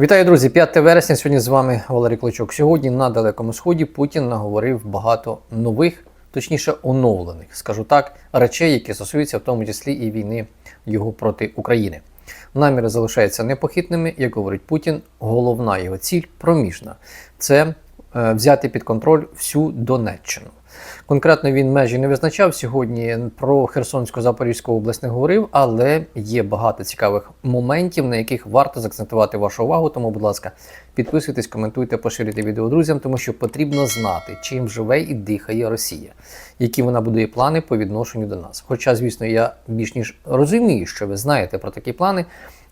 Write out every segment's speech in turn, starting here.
Вітаю, друзі! 5 вересня. Сьогодні з вами Валерій Клочок. Сьогодні на Далекому Сході Путін наговорив багато нових, точніше оновлених, скажу так, речей, які стосуються в тому числі і війни його проти України. Наміри залишаються непохитними, як говорить Путін. Головна його ціль проміжна це е, взяти під контроль всю Донеччину. Конкретно він межі не визначав сьогодні про Херсонську Запорізьку область не говорив, але є багато цікавих моментів, на яких варто заакцентувати вашу увагу. Тому, будь ласка, підписуйтесь, коментуйте, поширюйте відео друзям, тому що потрібно знати, чим живе і дихає Росія, які вона будує плани по відношенню до нас. Хоча, звісно, я більш ніж розумію, що ви знаєте про такі плани,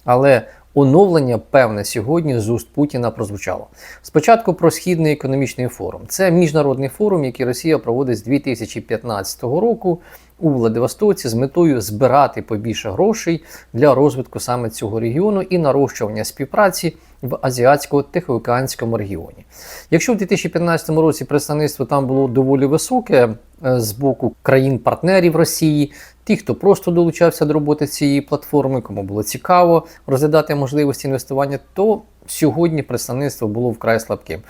але оновлення певне сьогодні з уст Путіна прозвучало. Спочатку про східний економічний форум. Це міжнародний форум, який Росія проводить з 2015 року у Владивостоці з метою збирати побільше грошей для розвитку саме цього регіону і нарощування співпраці в азіатсько-тихоокеанському регіоні. Якщо в 2015 році представництво там було доволі високе е, з боку країн-партнерів Росії, ті, хто просто долучався до роботи цієї платформи, кому було цікаво розглядати можливості інвестування, то сьогодні представництво було вкрай слабким.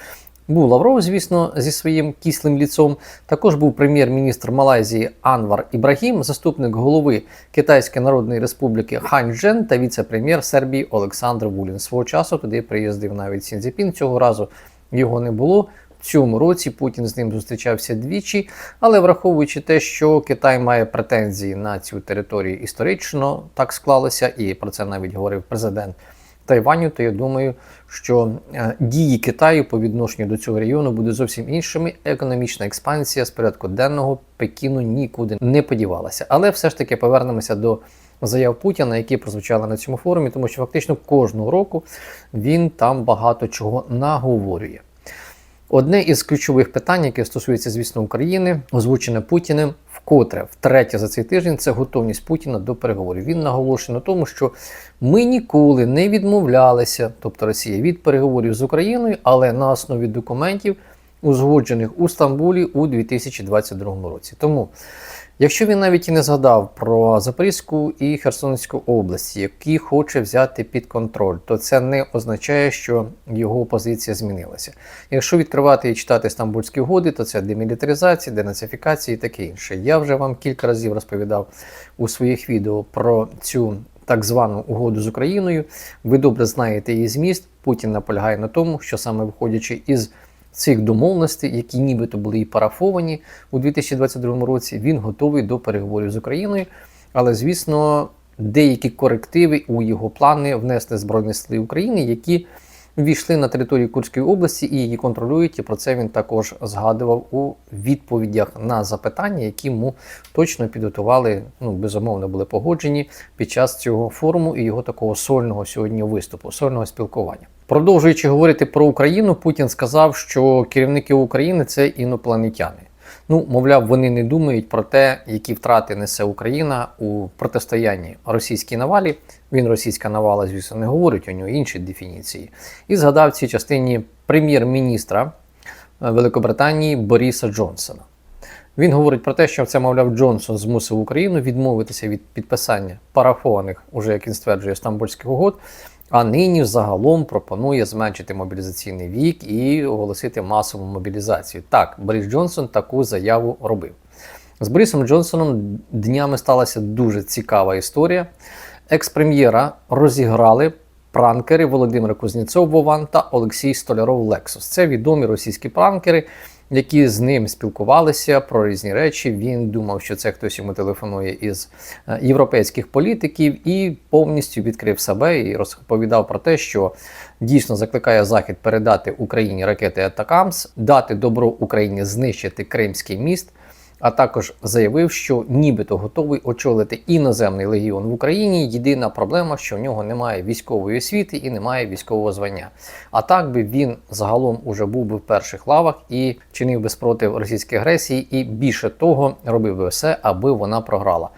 Був Лавров, звісно, зі своїм кислим ліцом. Також був прем'єр-міністр Малайзії Анвар Ібрагім, заступник голови Китайської Народної Республіки Хань Джен та віце-прем'єр Сербії Олександр Вулін. Свого часу туди приїздив навіть Сінзіпін. Цього разу його не було. В цьому році Путін з ним зустрічався двічі, але враховуючи те, що Китай має претензії на цю територію історично, так склалося, і про це навіть говорив президент Тайваню, то я думаю, що е, дії Китаю по відношенню до цього регіону будуть зовсім іншими. Економічна експансія з порядку денного Пекіну нікуди не подівалася. Але все ж таки повернемося до заяв Путіна, які прозвучали на цьому форумі, тому що фактично кожного року він там багато чого наговорює. Одне із ключових питань, яке стосується, звісно, України, озвучене Путіним, вкотре втретє за цей тиждень, це готовність Путіна до переговорів. Він наголошує на тому, що ми ніколи не відмовлялися, тобто Росія, від переговорів з Україною, але на основі документів, узгоджених у Стамбулі у 2022 році. Тому. Якщо він навіть і не згадав про Запорізьку і Херсонську області, які хоче взяти під контроль, то це не означає, що його позиція змінилася. Якщо відкривати і читати стамбульські угоди, то це демілітаризація, денацифікація і таке інше. Я вже вам кілька разів розповідав у своїх відео про цю так звану угоду з Україною. Ви добре знаєте її зміст. Путін наполягає на тому, що саме виходячи із цих домовленостей, які нібито були і парафовані у 2022 році, він готовий до переговорів з Україною. Але, звісно, деякі корективи у його плани внесли Збройні Сили України, які війшли на територію Курської області і її контролюють. І про це він також згадував у відповідях на запитання, які йому точно підготували. Ну, безумовно, були погоджені під час цього форуму і його такого сольного сьогодні виступу, сольного спілкування. Продовжуючи говорити про Україну, Путін сказав, що керівники України це інопланетяни. Ну, мовляв, вони не думають про те, які втрати несе Україна у протистоянні російській навалі. Він російська навала, звісно, не говорить, у нього інші дефініції. І згадав цій частині прем'єр-міністра е, Великобританії Боріса Джонсона. Він говорить про те, що це, мовляв, Джонсон змусив Україну відмовитися від підписання парафованих, уже як він стверджує, стамбульських угод. А нині загалом пропонує зменшити мобілізаційний вік і оголосити масову мобілізацію. Так, Борис Джонсон таку заяву робив. З Борисом Джонсоном днями сталася дуже цікава історія. Екс-прем'єра розіграли пранкери Володимир Кузнєцов Вован та Олексій Столяров Лексус. Це відомі російські пранкери, які з ним спілкувалися про різні речі. Він думав, що це хтось йому телефонує із е, європейських політиків, і повністю відкрив себе і розповідав про те, що дійсно закликає Захід передати Україні ракети Атакамс, дати добро Україні знищити Кримський міст. А також заявив, що нібито готовий очолити іноземний легіон в Україні. Єдина проблема, що в нього немає військової освіти і немає військового звання. А так би він загалом уже був би в перших лавах і чинив би спротив російській агресії, і більше того робив би все, аби вона програла.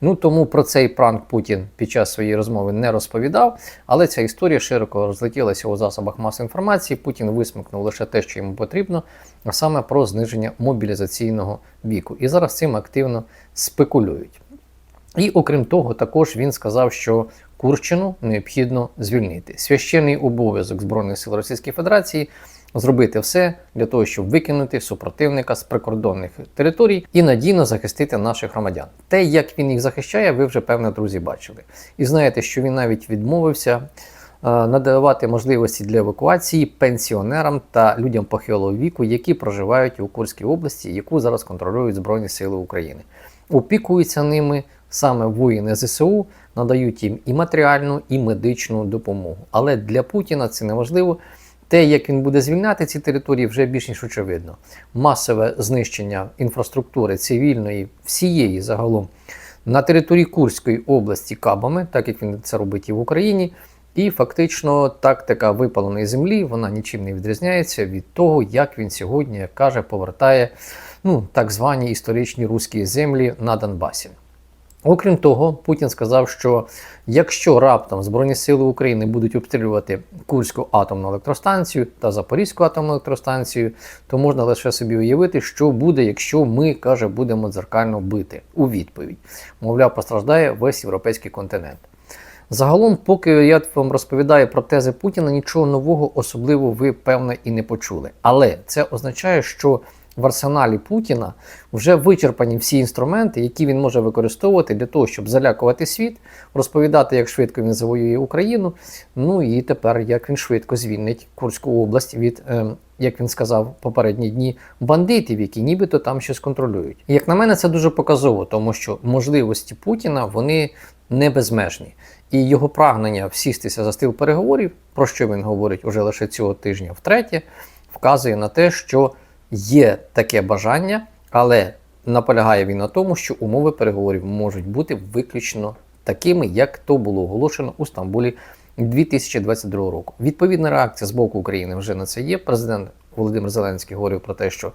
Ну тому про цей пранк Путін під час своєї розмови не розповідав, але ця історія широко розлетілася у засобах масової інформації. Путін висмикнув лише те, що йому потрібно, а саме про зниження мобілізаційного віку. І зараз цим активно спекулюють. І окрім того, також він сказав, що Курщину необхідно звільнити. Священний обов'язок Збройних сил Російської Федерації зробити все для того, щоб викинути супротивника з прикордонних територій і надійно захистити наших громадян. Те, як він їх захищає, ви вже певно, друзі, бачили. І знаєте, що він навіть відмовився. е, Надавати можливості для евакуації пенсіонерам та людям похилого віку, які проживають у Курській області, яку зараз контролюють Збройні Сили України. Опікуються ними саме воїни ЗСУ, надають їм і матеріальну, і медичну допомогу. Але для Путіна це неважливо. Те, як він буде звільняти ці території, вже більш ніж очевидно. Масове знищення інфраструктури цивільної, всієї загалом на території Курської області кабами, так як він це робить і в Україні. І фактично тактика випаленої землі вона нічим не відрізняється від того, як він сьогодні, як каже, повертає ну, так звані історичні руські землі на Донбасі. Окрім того, Путін сказав, що якщо раптом Збройні Сили України будуть обстрілювати Курську атомну електростанцію та Запорізьку атомну електростанцію, то можна лише собі уявити, що буде, якщо ми, каже, будемо дзеркально бити у відповідь. Мовляв, постраждає весь європейський континент. Загалом, поки я вам розповідаю про тези Путіна, нічого нового особливо ви певно і не почули. Але це означає, що в арсеналі Путіна вже вичерпані всі інструменти, які він може використовувати для того, щоб залякувати світ, розповідати, як швидко він завоює Україну. Ну і тепер як він швидко звільнить Курську область від, е, як він сказав попередні дні, бандитів, які нібито там щось контролюють. І як на мене, це дуже показово, тому що можливості Путіна вони не безмежні. І його прагнення всістися за стіл переговорів, про що він говорить уже лише цього тижня втретє, вказує на те, що є таке бажання, але наполягає він на тому, що умови переговорів можуть бути виключно такими, як то було оголошено у Стамбулі 2022 року. Відповідна реакція з боку України вже на це є. Президент Володимир Зеленський говорив про те, що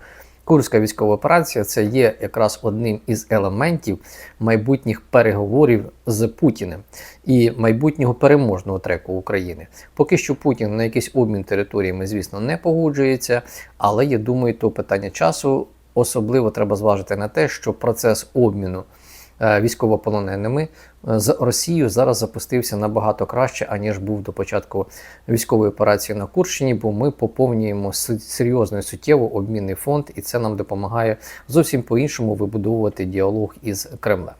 Курська військова операція це є якраз одним із елементів майбутніх переговорів з Путіним і майбутнього переможного треку України. Поки що Путін на якийсь обмін територіями, звісно, не погоджується, але я думаю, то питання часу особливо треба зважити на те, що процес обміну військовополоненими е, з Росією зараз запустився набагато краще, аніж був до початку військової операції на Курщині, бо ми поповнюємо серйозно і суттєво обмінний фонд, і це нам допомагає зовсім по-іншому вибудовувати діалог із Кремлем.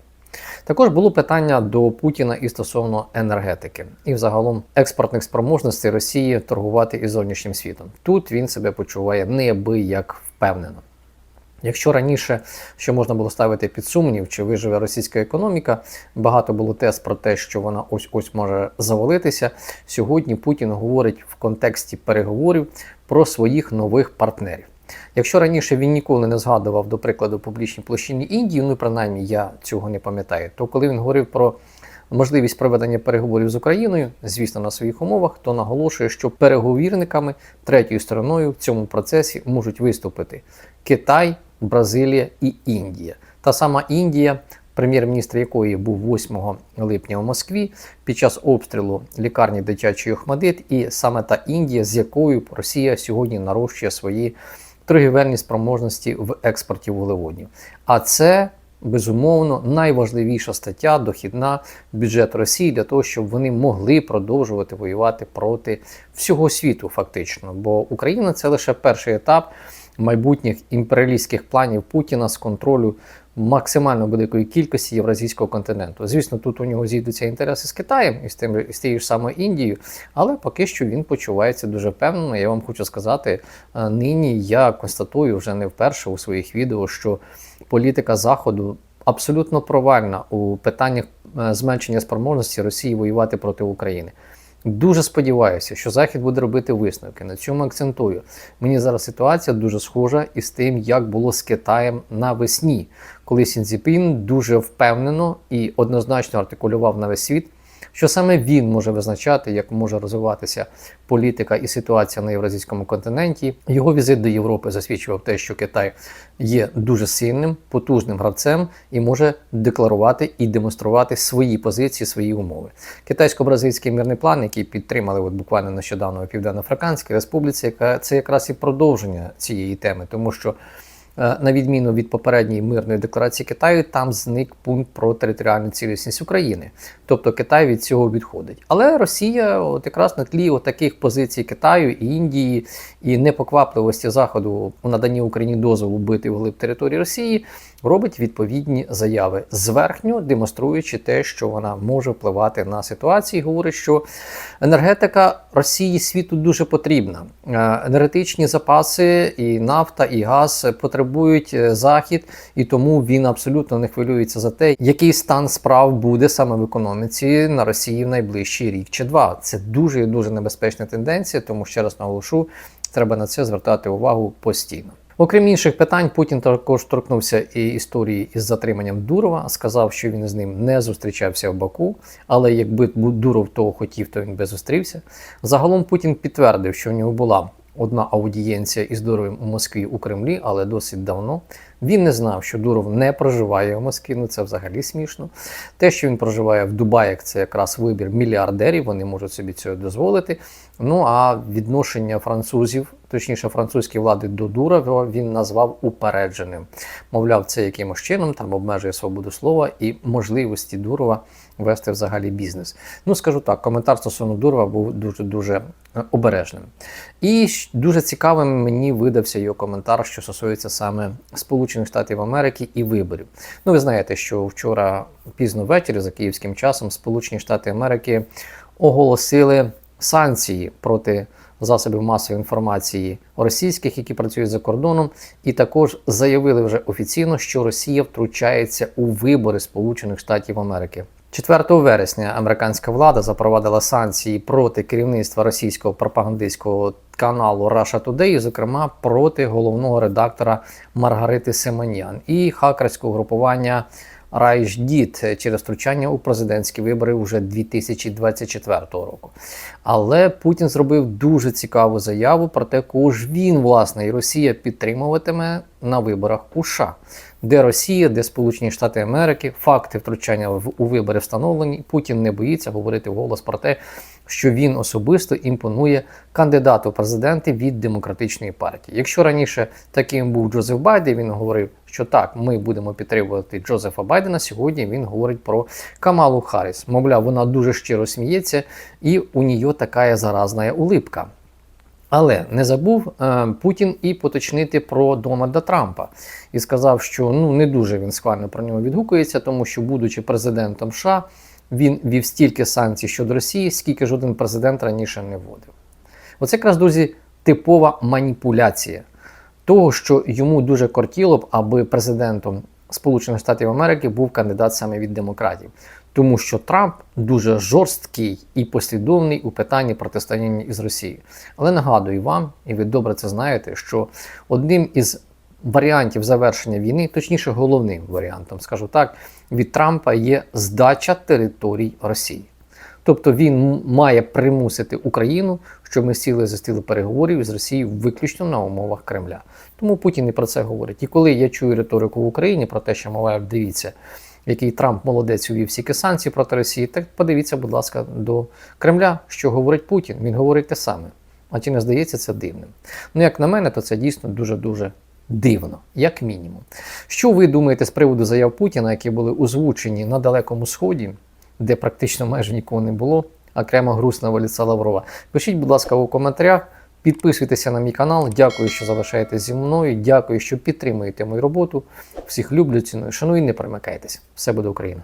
Також було питання до Путіна і стосовно енергетики і взагалом експортних спроможностей Росії торгувати із зовнішнім світом. Тут він себе почуває неабияк впевнено. Якщо раніше що можна було ставити під сумнів, чи виживе російська економіка, багато було тез про те, що вона ось ось може завалитися. Сьогодні Путін говорить в контексті переговорів про своїх нових партнерів. Якщо раніше він ніколи не згадував, до прикладу, публічні площині Індії, ну принаймні я цього не пам'ятаю, то коли він говорив про можливість проведення переговорів з Україною, звісно, на своїх умовах, то наголошує, що переговірниками третьою стороною в цьому процесі можуть виступити Китай, Бразилія і Індія. Та сама Індія, прем'єр-міністр якої був 8 липня у Москві під час обстрілу лікарні дитячої Охмадит, і саме та Індія, з якою Росія сьогодні нарощує свої торгівельні спроможності в експорті вуглеводнів. А це безумовно найважливіша стаття дохідна бюджету Росії для того, щоб вони могли продовжувати воювати проти всього світу, фактично. Бо Україна це лише перший етап майбутніх імперіалістських планів Путіна з контролю максимально великої кількості євразійського континенту. Звісно, тут у нього зійдуться інтереси з Китаєм і з тим з тією ж самою Індією, але поки що він почувається дуже впевнено. Я вам хочу сказати, е, нині я констатую вже не вперше у своїх відео, що політика Заходу абсолютно провальна у питаннях е, зменшення спроможності Росії воювати проти України. Дуже сподіваюся, що Захід буде робити висновки. На цьому акцентую. Мені зараз ситуація дуже схожа із тим, як було з Китаєм навесні, коли Сінзіпін дуже впевнено і однозначно артикулював на весь світ, що саме він може визначати, як може розвиватися політика і ситуація на євразійському континенті. Його візит до Європи засвідчував те, що Китай є дуже сильним, потужним гравцем і може декларувати і демонструвати свої позиції, свої умови. Китайсько-бразильський мирний план, який підтримали от буквально нещодавно у Південно-Африканській Республіці, яка це якраз і продовження цієї теми, тому що на відміну від попередньої мирної декларації Китаю, там зник пункт про територіальну цілісність України. Тобто Китай від цього відходить. Але Росія, от якраз на тлі таких позицій Китаю і Індії і непоквапливості Заходу у наданні Україні дозволу бити вглиб території Росії, робить відповідні заяви зверхньо, демонструючи те, що вона може впливати на ситуацію. Говорить, що енергетика Росії світу дуже потрібна. Е, Енергетичні запаси, і нафта, і газ потребують е, захід, і тому він абсолютно не хвилюється за те, який стан справ буде саме в економіці на Росії в найближчий рік чи два. Це дуже дуже небезпечна тенденція, тому ще раз наголошу, треба на це звертати увагу постійно. Окрім інших питань, Путін також торкнувся і історії із затриманням Дурова. Сказав, що він з ним не зустрічався в Баку, але якби Дуров того хотів, то він би зустрівся. Загалом Путін підтвердив, що в нього була одна аудієнція із Дуровим у Москві у Кремлі, але досить давно. Він не знав, що Дуров не проживає в Москві. Ну це взагалі смішно. Те, що він проживає в Дубаї, це якраз вибір мільярдерів, вони можуть собі цього дозволити. Ну а відношення французів, точніше французької влади до Дурова, він назвав упередженим. Мовляв, це якимось чином там обмежує свободу слова і можливості Дурова вести взагалі бізнес. Ну скажу так, коментар стосовно Дурова був дуже дуже обережним. І дуже цікавим мені видався його коментар, що стосується саме Сполучених Штатів Америки і виборів. Ну, ви знаєте, що вчора пізно ввечері за київським часом Сполучені Штати Америки оголосили санкції проти засобів масової інформації російських, які працюють за кордоном, і також заявили вже офіційно, що Росія втручається у вибори Сполучених Штатів Америки. 4 вересня американська влада запровадила санкції проти керівництва російського пропагандистського каналу Russia Today, зокрема проти головного редактора Маргарити Семенян і хакерського групування Райждіт через втручання у президентські вибори уже 2024 року. Але Путін зробив дуже цікаву заяву про те, кого ж він, власне, і Росія підтримуватиме на виборах у США, де Росія, де Сполучені Штати Америки, факти втручання в у вибори встановлені. Путін не боїться говорити вголос про те, що він особисто імпонує кандидату президенти від демократичної партії. Якщо раніше таким був Джозеф Байден, він говорив, що так, ми будемо підтримувати Джозефа Байдена. Сьогодні він говорить про Камалу Харріс. Мовляв, вона дуже щиро сміється, і у нього така заразна улипка. Але не забув е, Путін і поточнити про Дональда Трампа і сказав, що ну не дуже він схвально про нього відгукується, тому що, будучи президентом США, він вів стільки санкцій щодо Росії, скільки жоден президент раніше не вводив. Оце якраз, друзі, типова маніпуляція того, що йому дуже кортіло б, аби президентом Сполучених Штатів Америки був кандидат саме від демократів. Тому що Трамп дуже жорсткий і послідовний у питанні протистояння із Росією. Але нагадую вам, і ви добре це знаєте, що одним із варіантів завершення війни, точніше, головним варіантом, скажу так, від Трампа є здача територій Росії. Тобто він має примусити Україну, щоб ми сіли за стіл переговорів з Росією виключно на умовах Кремля. Тому Путін і про це говорить. І коли я чую риторику в Україні про те, що мовляв, дивіться, який Трамп молодець увів всі санкції проти Росії, так подивіться, будь ласка, до Кремля, що говорить Путін. Він говорить те саме. А чи не здається це дивним? Ну, як на мене, то це дійсно дуже-дуже дивно, як мінімум. Що ви думаєте з приводу заяв Путіна, які були озвучені на Далекому Сході, де практично майже нікого не було, окремо грустного ліца Лаврова? Пишіть, будь ласка, у коментарях. Підписуйтеся на мій канал. Дякую, що залишаєтесь зі мною. Дякую, що підтримуєте мою роботу. Всіх люблю, ціную, шаную не перемикайтесь. Все буде Україна!